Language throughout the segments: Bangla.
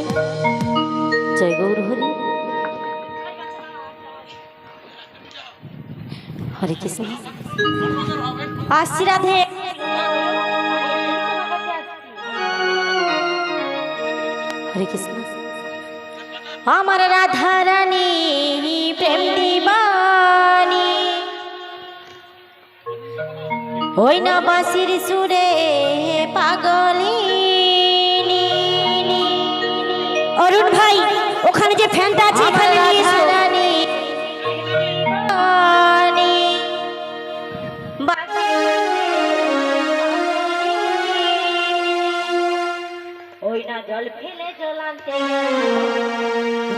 গাই জয় গৌর হরি। হরে কৃষ্ণ। আসছি হরে কৃষ্ণ। আমার রাধা রানী প্রেম দিবানি। ওই না বাঁশির সুরে পাগলী। অরুণ ভাই ওখানে যে ফ্যানটা আছে এখানে নিয়ে এসো। না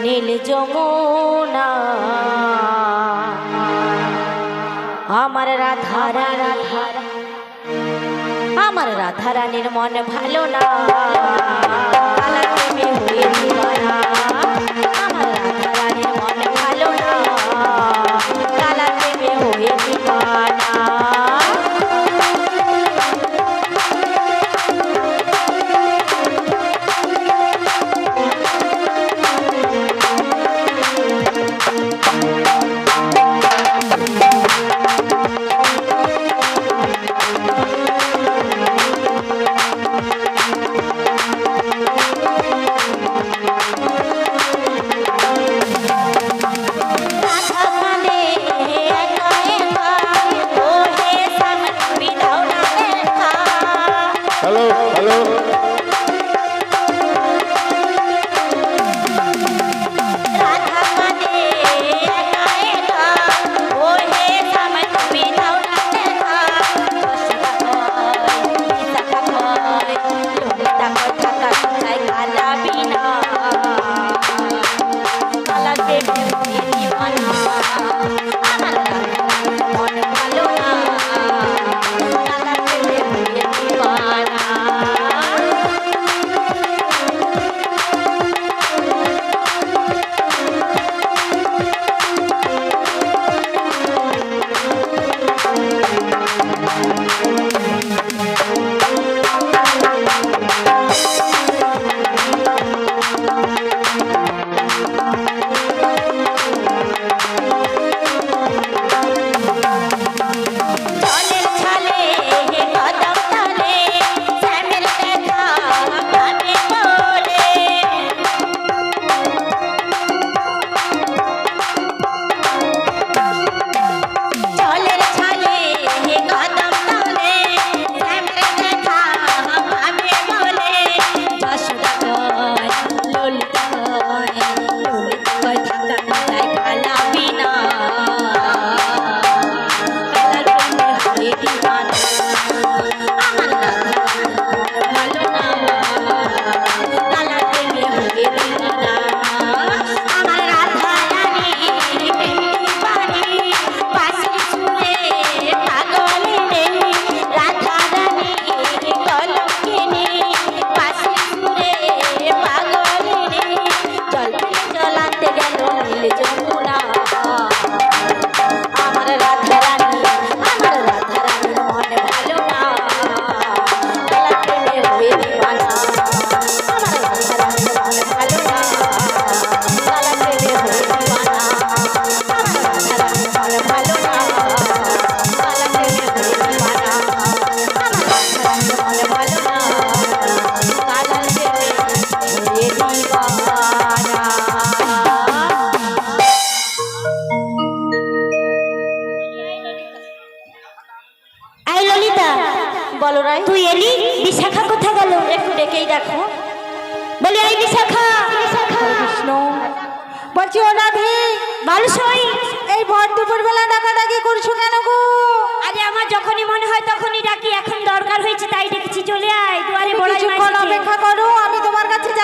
নীল যমুনা। আমার রাধা রাধা আমার রাধা রানীর মন ভালো না। Amala, Amala, Amala, Amala, Amala, Amala, Amala, Amala, Amala, Amala, Amala, Amala, Amala, Amala,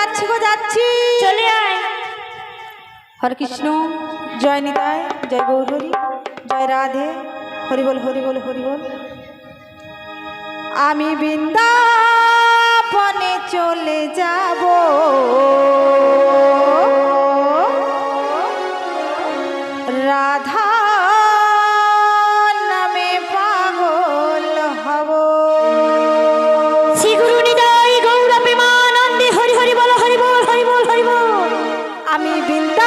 যাচ্ছি গো যাচ্ছি। চলে আয়। হরে কৃষ্ণ জয় নিতায় জয় গৌরহরি জয় রাধে। হরি বল হরি বল হরি বল। আমি বৃন্দাবনে চলে যাব। আমি বিন্দু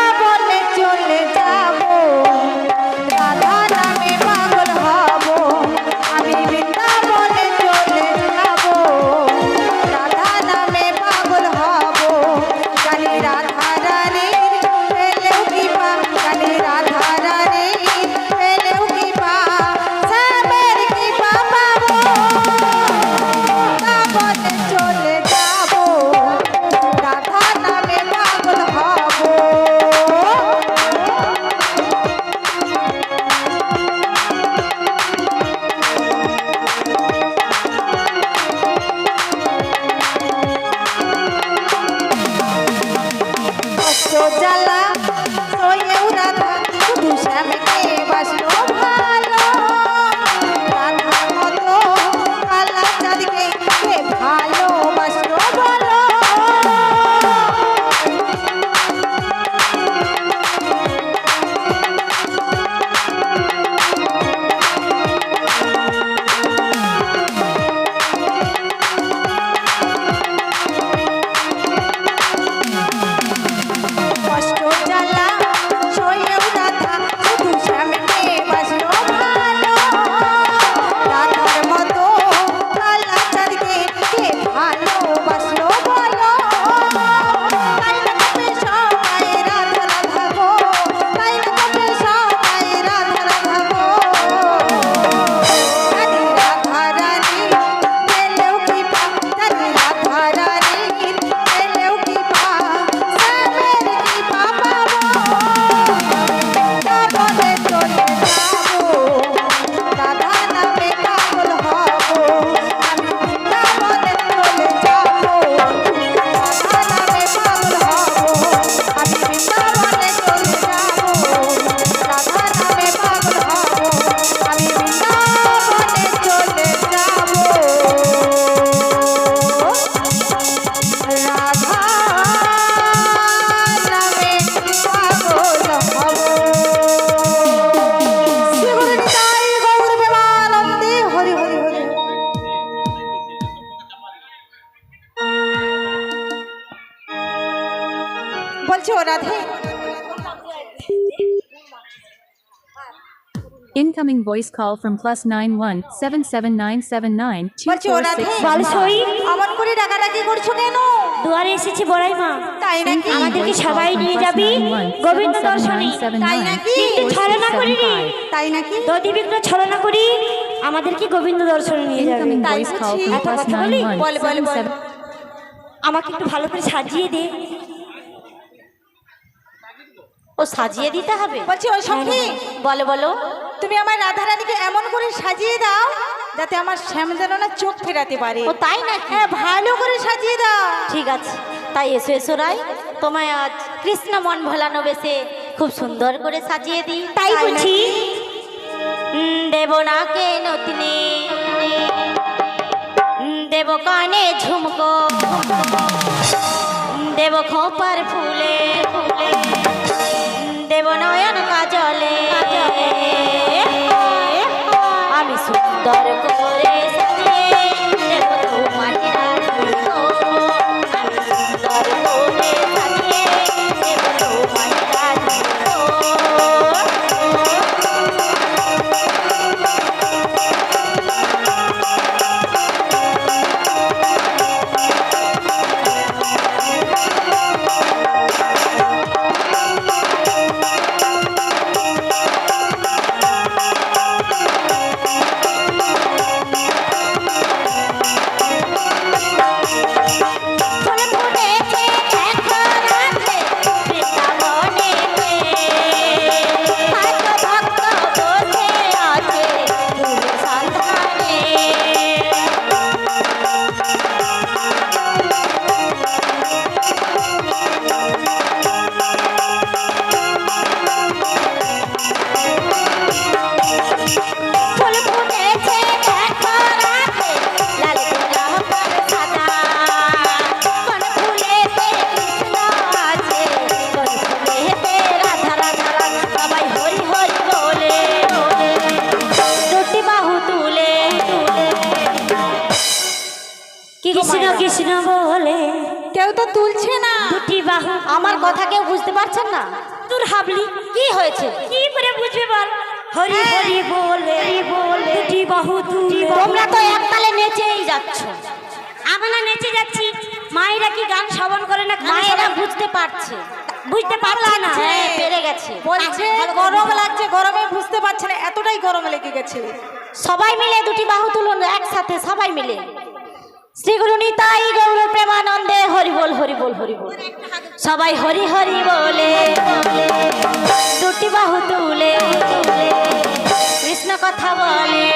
Incoming voice call from plus nine one seven seven nine seven nine two বলছি four six বালসই অমন করে ডাকাডাকি করছ কেন? দুয়ারে এসেছি বড়াই মা। তাই নাকি? আমাদেরকে সবাই নিয়ে যাবি। গোবিন্দ দর্শনে তাই নাকি? কিন্তু ছলনা করিনি। তাই নাকি? দধি বিঘ্ন ছলনা করি। আমাদেরকে গোবিন্দ দর্শনে নিয়ে যাবে। Incoming তাই voice call বুঝি? from এত plus কথা nine বলি? one বল, বল, seven বল। seven আমাকে একটু ভালো করে সাজিয়ে দে। ও সাজিয়ে দিতে হবে? বলছি ও সখী বলো। বলো। তুমি আমার রাধারানীকে এমন করে সাজিয়ে দাও যাতে আমার শ্যাম যেন না চোখ ফেরাতে পারে। ও তাই না হ্যাঁ ভালো করে সাজিয়ে দাও। ঠিক আছে। তাই এসো এসো রাই তোমায় আজ কৃষ্ণ মন ভোলানো বেশে খুব সুন্দর করে সাজিয়ে দিই। তাই বলছি দেব না কে উম, দেব কানে ঝুমকো। দেব খোপার ফুলে ফুলে। দেব নয়ন আমি সুন্দর হরি হরি বলে বলে দুটি বাহু দুটি তোমরা তো একতালে নেচেই যাচ্ছ। আমরা নেচে যাচ্ছি মায়েরা কি গান শ্রবণ করে না? মায়েরা বুঝতে পারছে। বুঝতে পারল না। হ্যাঁ পেরে গেছে। বলছে গরম লাগছে গরমে বুঝতে পারছে না এতটাই গরম লেগে গেছে। সবাই মিলে দুটি বাহু তুলুন একসাথে সবাই মিলে। শ্রী গুরু নিতাই গৌর প্রেমানন্দে হরি বল হরি বল হরি বল সবাই হরি হরি বলে দুটি বাহু তুলে। কৃষ্ণ কথা বলে,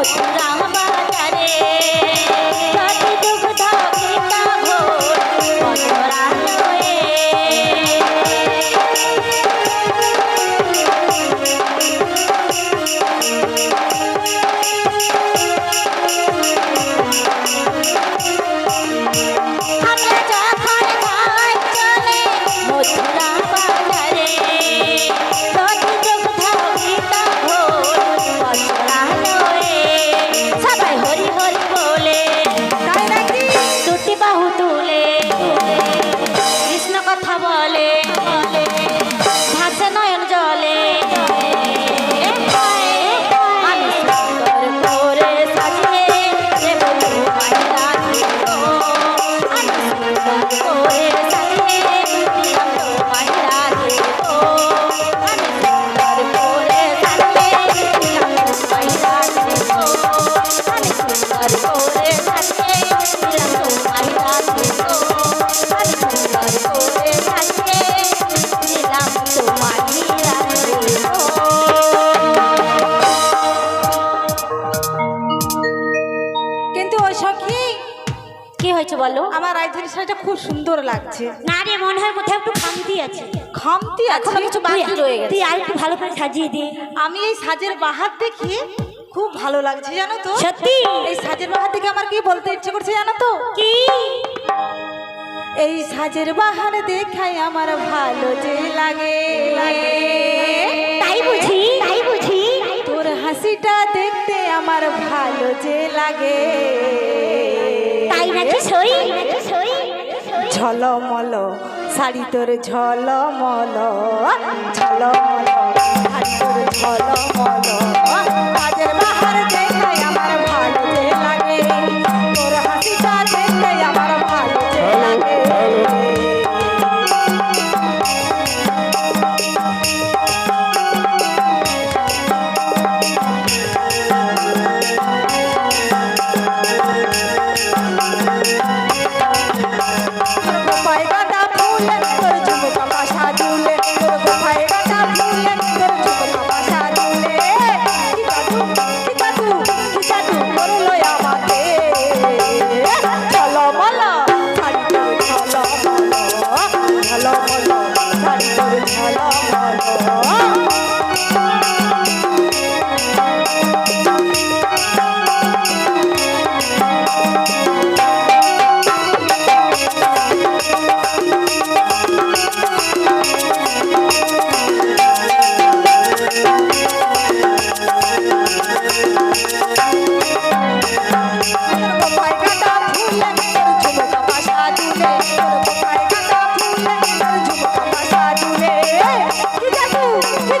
어, 진짜 한 번. ও সখী কি হয়েছে বলো? আমার রাজধানী শাড়িটা খুব সুন্দর লাগছে। না মনে হয় একটু খামতি আছে। খামতি আছে? কিছু বাকি তুই আর ভালো করে সাজিয়ে দে। আমি এই সাজের বাহার দেখি খুব ভালো লাগছে জানো তো? সত্যি? এই সাজের বাহার দেখে আমার কি বলতে ইচ্ছে করছে জানো তো? এই সাজের বাহার দেখাই আমার ভালো যে লাগে। তোর দেখতে আমার ভালো যে লাগে। তাই নাকি সই সই? ঝলমল শাড়ি তোর ঝলমল ঝলমল।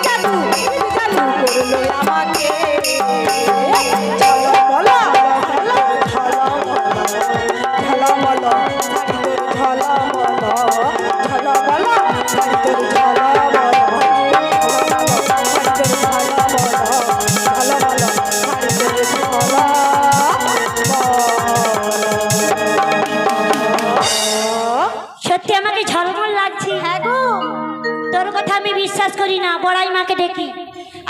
জাদু দেখি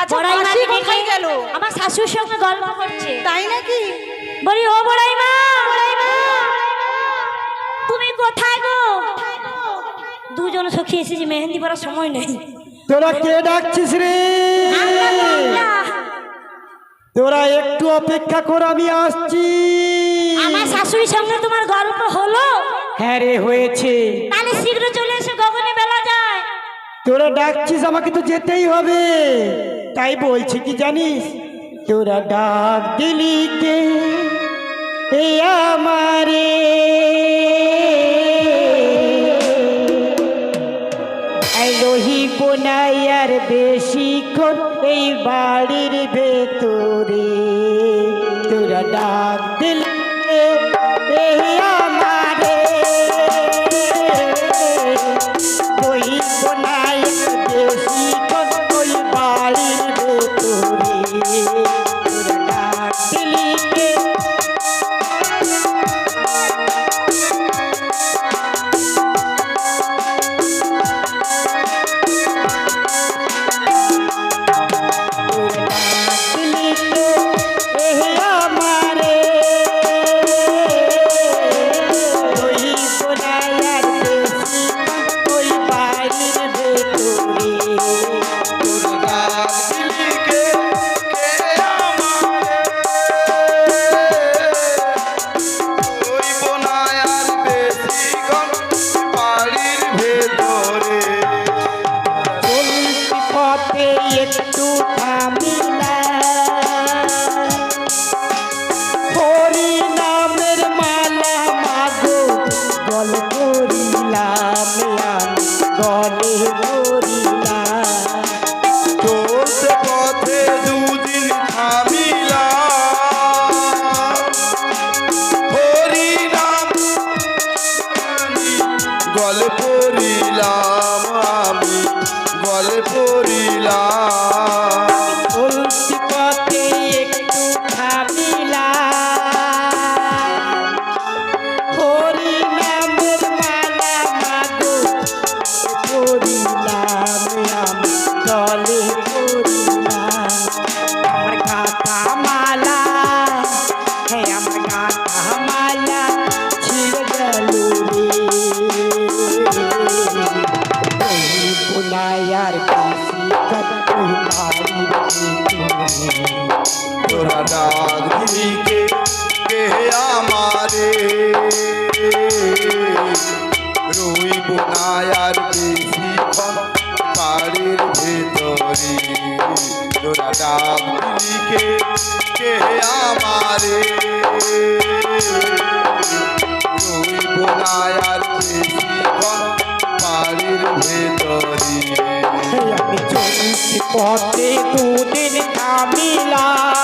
আচ্ছা, বড়াই মাসি কোথায় গেল? আমার শাশুর সঙ্গে গল্প করছে। তাই নাকি? বলি ও বড়াই মা তুমি কোথায় গো? দুজন সখী এসেছি মেহেন্দি পরার সময় নেই। তোরা কে ডাকছিস রে? তোরা একটু অপেক্ষা কর আমি আসছি। আমার শাশুড়ির সঙ্গে তোমার গল্প হলো? হ্যাঁ রে হয়েছে। তাহলে শীঘ্র চলে এসে গগনে বেলা তোরা ডাকছিস আমাকে তো যেতেই হবে। তাই বলছি কি জানিস? তোরা ডাক দিলি কে? আমারে। রহিব নাই আর বেশিক্ষণ এই বাড়ির ভেতরে। তোরা ডাক ডাক দিলিকে কে আমারে? তুই বোনায়ার বেশিক্ষণ বাড়ির ভেতরে। পথে দুদিন কামিলা।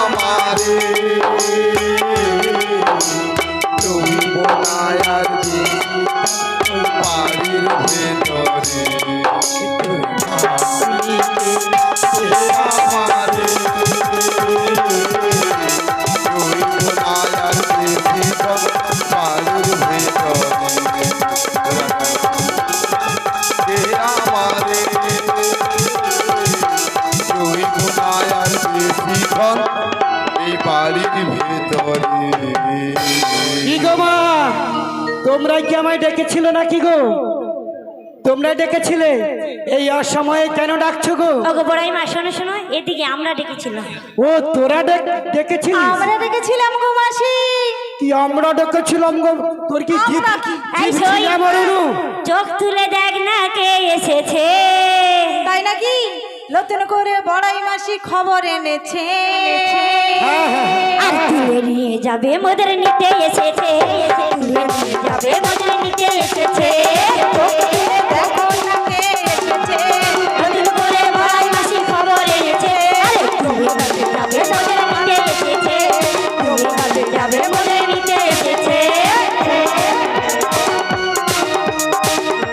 আমারে। তুমি বোনায়ার বাড়ির ভেতরে। কি আমায় ডেকেছিল নাকি গো? তোমরা ডেকেছিলে? এই অসময়ে কেন ডাকছো গো? ওগো বড়াই মা শোনো শোনো এদিকে আমরা ডেকেছিলাম। ও তোরা ডেক- ডেকেছিলিস? আমরা দেখেছিলাম গো মাসি। কি আমরা ডেকেছিলাম গো? তোর কি জিভ কি? এই সই। চোখ তুলে দেখ না কে এসেছে। তাই নাকি? নতুন করে বড়াই মাসি খবর এনেছে। হ্যাঁ, হ্যাঁ, হ্যাঁ। আর তুলে নিয়ে যাবে মোদের নিতে এসেছে। নিয়ে যাবে মোদের নিতে এসেছে।